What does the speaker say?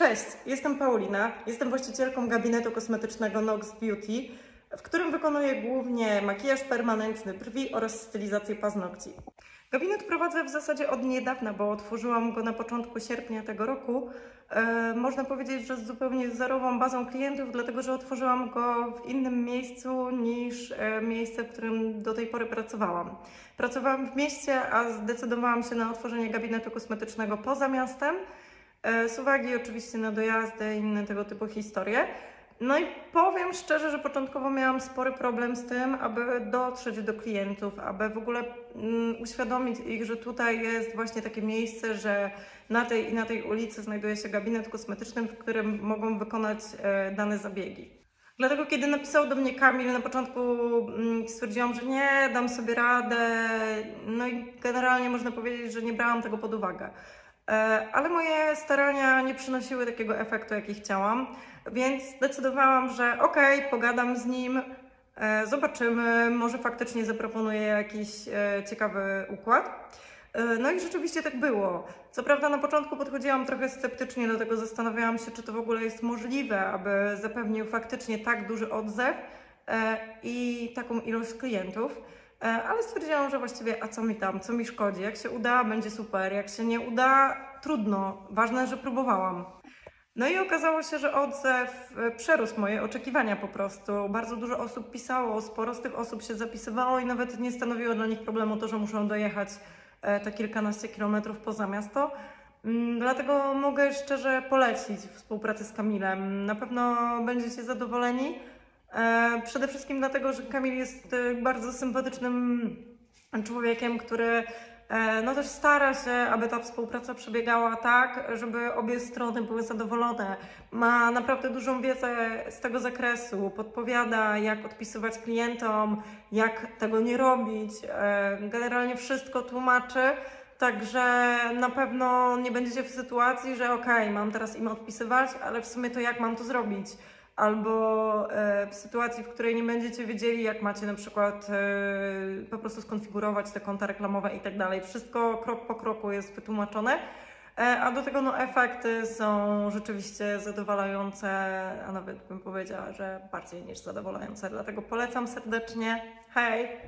Cześć, jestem Paulina, jestem właścicielką gabinetu kosmetycznego Nox Beauty, w którym wykonuję głównie makijaż permanentny brwi oraz stylizację paznokci. Gabinet prowadzę w zasadzie od niedawna, bo otworzyłam go na początku sierpnia tego roku. E, można powiedzieć, że z zupełnie zerową bazą klientów, dlatego że otworzyłam go w innym miejscu niż e, miejsce, w którym do tej pory pracowałam. Pracowałam w mieście, a zdecydowałam się na otworzenie gabinetu kosmetycznego poza miastem. E, Z uwagi oczywiście na dojazdy i inne tego typu historie. No i powiem szczerze, że początkowo miałam spory problem z tym, aby dotrzeć do klientów, aby w ogóle mm, uświadomić ich, że tutaj jest właśnie takie miejsce, że na tej i na tej ulicy znajduje się gabinet kosmetyczny, w którym mogą wykonać e, dane zabiegi. Dlatego, kiedy napisał do mnie Kamil, na początku mm, stwierdziłam, że nie, dam sobie radę. No i generalnie można powiedzieć, że nie brałam tego pod uwagę. E, Ale moje starania nie przynosiły takiego efektu, jaki chciałam, więc zdecydowałam, że okej, pogadam z nim, e, zobaczymy, może faktycznie zaproponuję jakiś e, ciekawy układ. No i rzeczywiście tak było. Co prawda na początku podchodziłam trochę sceptycznie do tego, zastanawiałam się, czy to w ogóle jest możliwe, aby zapewnił faktycznie tak duży odzew i taką ilość klientów. E, Ale stwierdziłam, że właściwie a co mi tam, co mi szkodzi? Jak się uda, będzie super. Jak się nie uda, trudno. Ważne, że próbowałam. No i okazało się, że odzew e, przerósł moje oczekiwania po prostu. Bardzo dużo osób pisało, sporo z tych osób się zapisywało i nawet nie stanowiło dla nich problemu to, że muszą dojechać e, te kilkanaście kilometrów poza miasto. Mm, Dlatego mogę szczerze polecić współpracę z Kamilem. Na pewno będziecie zadowoleni. E, Przede wszystkim dlatego, że Kamil jest e, bardzo sympatycznym człowiekiem, który e, no też stara się, aby ta współpraca przebiegała tak, żeby obie strony były zadowolone. Ma naprawdę dużą wiedzę z tego zakresu, podpowiada, jak odpisywać klientom, jak tego nie robić. Generalnie wszystko tłumaczy. Także na pewno nie będziecie w sytuacji, że okej, mam teraz im odpisywać, ale w sumie to jak mam to zrobić? Albo e, w sytuacji, w której nie będziecie wiedzieli, jak macie na przykład e, po prostu skonfigurować te konta reklamowe i tak dalej. Wszystko krok po kroku jest wytłumaczone. E, A do tego no, efekty są rzeczywiście zadowalające, a nawet bym powiedziała, że bardziej niż zadowalające. Dlatego polecam serdecznie. Hej!